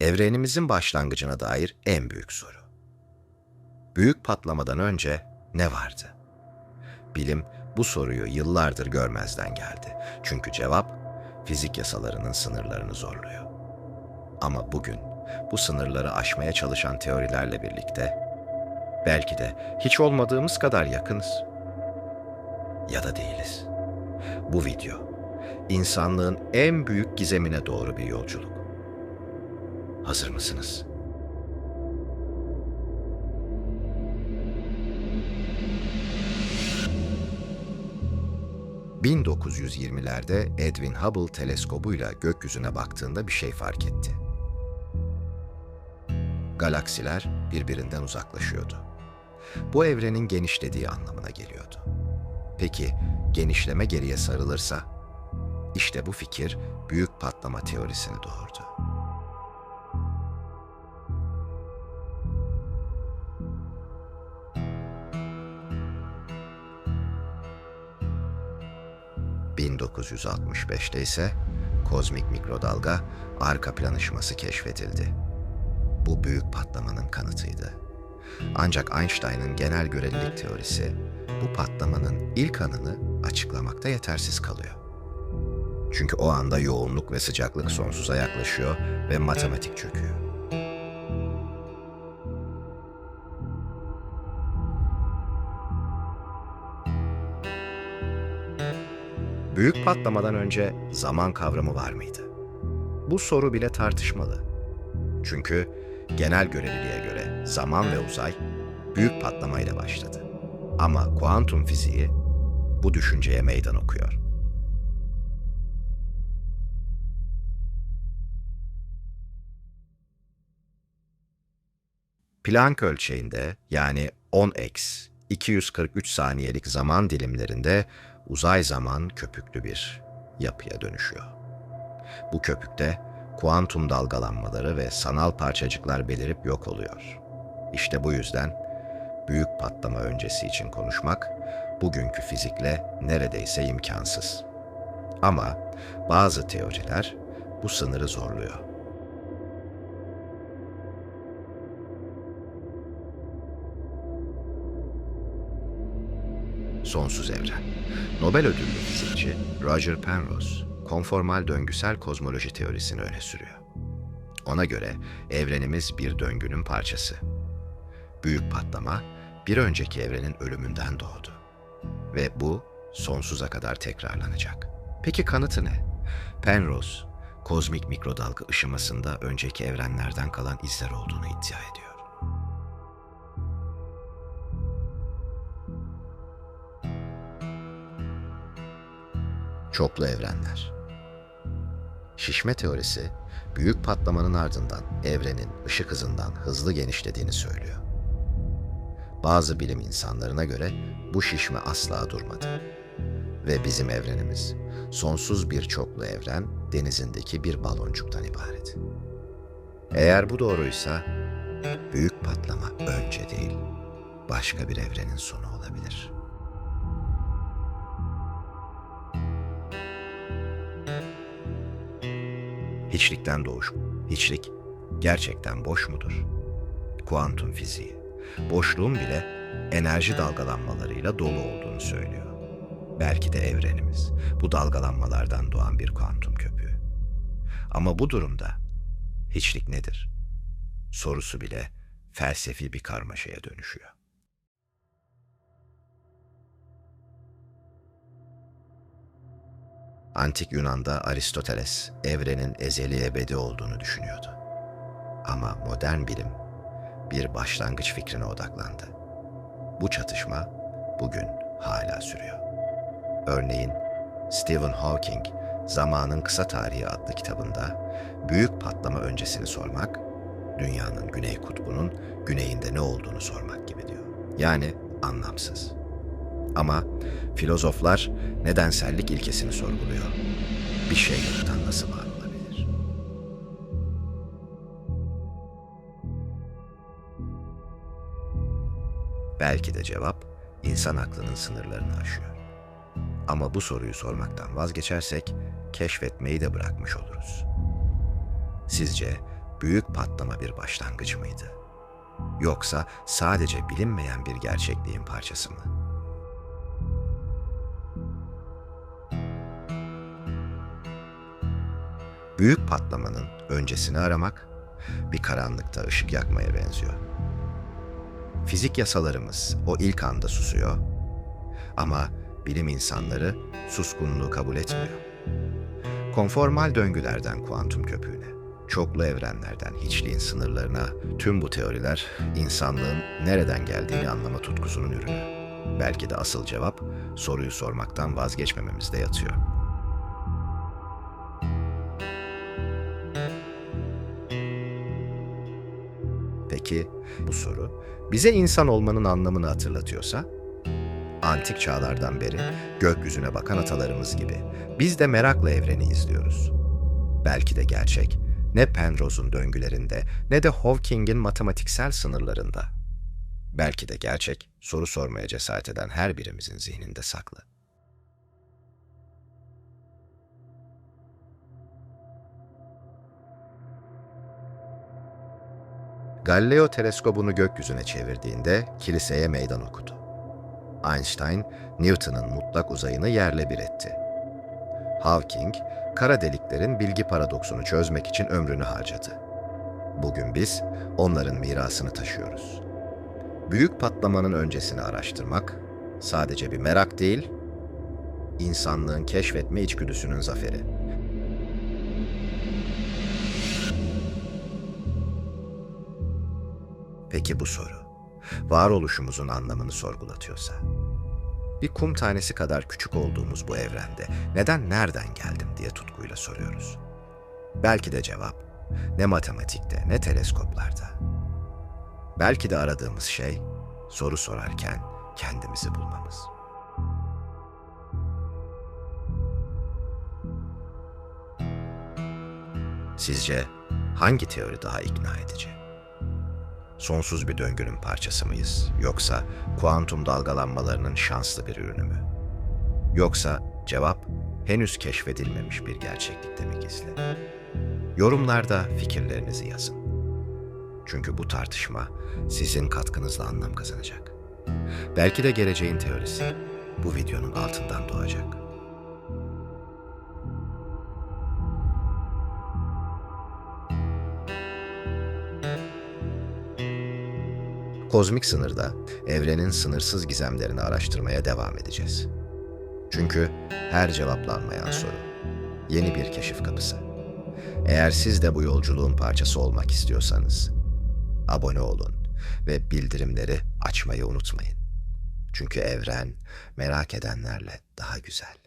Evrenimizin başlangıcına dair en büyük soru. Büyük patlamadan önce ne vardı? Bilim bu soruyu yıllardır görmezden geldi. Çünkü cevap fizik yasalarının sınırlarını zorluyor. Ama bugün bu sınırları aşmaya çalışan teorilerle birlikte belki de hiç olmadığımız kadar yakınız. Ya da değiliz. Bu video insanlığın en büyük gizemine doğru bir yolculuk. Hazır mısınız? ...1920'lerde Edwin Hubble teleskobuyla gökyüzüne baktığında bir şey fark etti. Galaksiler birbirinden uzaklaşıyordu. Bu evrenin genişlediği anlamına geliyordu. Peki genişleme geriye sarılırsa? İşte bu fikir büyük patlama teorisini doğurdu. ...1965'te ise kozmik mikrodalga arka plan ışıması keşfedildi. Bu büyük patlamanın kanıtıydı. Ancak Einstein'ın genel görelilik teorisi bu patlamanın ilk anını açıklamakta yetersiz kalıyor. Çünkü o anda yoğunluk ve sıcaklık sonsuza yaklaşıyor ve matematik çöküyor. Büyük patlamadan önce zaman kavramı var mıydı? Bu soru bile tartışmalı. Çünkü genel göreliliğe göre zaman ve uzay büyük patlamayla başladı. Ama kuantum fiziği bu düşünceye meydan okuyor. Planck ölçeğinde yani 10x 243 saniyelik zaman dilimlerinde uzay zaman köpüklü bir yapıya dönüşüyor. Bu köpükte kuantum dalgalanmaları ve sanal parçacıklar belirip yok oluyor. İşte bu yüzden büyük patlama öncesi için konuşmak bugünkü fizikle neredeyse imkansız. Ama bazı teoriler bu sınırı zorluyor. Sonsuz evren. Nobel ödüllü fizikçi Roger Penrose, konformal döngüsel kozmoloji teorisini öne sürüyor. Ona göre evrenimiz bir döngünün parçası. Büyük patlama bir önceki evrenin ölümünden doğdu. Ve bu sonsuza kadar tekrarlanacak. Peki kanıtı ne? Penrose, kozmik mikrodalga ışımasında önceki evrenlerden kalan izler olduğunu iddia ediyor. Çoklu evrenler. Şişme teorisi, büyük patlamanın ardından evrenin ışık hızından hızlı genişlediğini söylüyor. Bazı bilim insanlarına göre bu şişme asla durmadı. Ve bizim evrenimiz sonsuz bir çoklu evren denizindeki bir baloncuktan ibaret. Eğer bu doğruysa büyük patlama önce değil, başka bir evrenin sonu olabilir.'' Hiçlikten doğuş. Hiçlik gerçekten boş mudur? Kuantum fiziği. Boşluğun bile enerji dalgalanmalarıyla dolu olduğunu söylüyor. Belki de evrenimiz bu dalgalanmalardan doğan bir kuantum köpüğü. Ama bu durumda hiçlik nedir? Sorusu bile felsefi bir karmaşaya dönüşüyor. Antik Yunan'da Aristoteles evrenin ezeli ebedi olduğunu düşünüyordu. Ama modern bilim bir başlangıç fikrine odaklandı. Bu çatışma bugün hala sürüyor. Örneğin Stephen Hawking Zamanın Kısa Tarihi adlı kitabında büyük patlama öncesini sormak, dünyanın güney kutbunun güneyinde ne olduğunu sormak gibi diyor. Yani anlamsız. Ama filozoflar nedensellik ilkesini sorguluyor. Bir şey yoktan nasıl var olabilir? Belki de cevap insan aklının sınırlarını aşıyor. Ama bu soruyu sormaktan vazgeçersek keşfetmeyi de bırakmış oluruz. Sizce büyük patlama bir başlangıç mıydı? Yoksa sadece bilinmeyen bir gerçekliğin parçası mı? Büyük patlamanın öncesini aramak bir karanlıkta ışık yakmaya benziyor. Fizik yasalarımız o ilk anda susuyor ama bilim insanları suskunluğu kabul etmiyor. Konformal döngülerden kuantum köpüğüne, çoklu evrenlerden hiçliğin sınırlarına tüm bu teoriler insanlığın nereden geldiğini anlama tutkusunun ürünü. Belki de asıl cevap soruyu sormaktan vazgeçmememizde yatıyor. Peki bu soru bize insan olmanın anlamını hatırlatıyorsa? Antik çağlardan beri gökyüzüne bakan atalarımız gibi biz de merakla evreni izliyoruz. Belki de gerçek ne Penrose'un döngülerinde ne de Hawking'in matematiksel sınırlarında. Belki de gerçek soru sormaya cesaret eden her birimizin zihninde saklı. Galileo teleskobunu gökyüzüne çevirdiğinde kiliseye meydan okudu. Einstein, Newton'un mutlak uzayını yerle bir etti. Hawking, kara deliklerin bilgi paradoksunu çözmek için ömrünü harcadı. Bugün biz onların mirasını taşıyoruz. Büyük patlamanın öncesini araştırmak sadece bir merak değil, insanlığın keşfetme içgüdüsünün zaferi. Peki bu soru, varoluşumuzun anlamını sorgulatıyorsa? Bir kum tanesi kadar küçük olduğumuz bu evrende neden nereden geldim diye tutkuyla soruyoruz. Belki de cevap ne matematikte ne teleskoplarda. Belki de aradığımız şey soru sorarken kendimizi bulmamız. Sizce hangi teori daha ikna edici? Sonsuz bir döngünün parçası mıyız yoksa kuantum dalgalanmalarının şanslı bir ürünü mü? Yoksa cevap henüz keşfedilmemiş bir gerçeklikte mi gizli? Yorumlarda fikirlerinizi yazın. Çünkü bu tartışma sizin katkınızla anlam kazanacak. Belki de geleceğin teorisi bu videonun altından doğacak. Kozmik Sınır'da evrenin sınırsız gizemlerini araştırmaya devam edeceğiz. Çünkü her cevaplanmayan soru yeni bir keşif kapısı. Eğer siz de bu yolculuğun parçası olmak istiyorsanız abone olun ve bildirimleri açmayı unutmayın. Çünkü evren merak edenlerle daha güzel.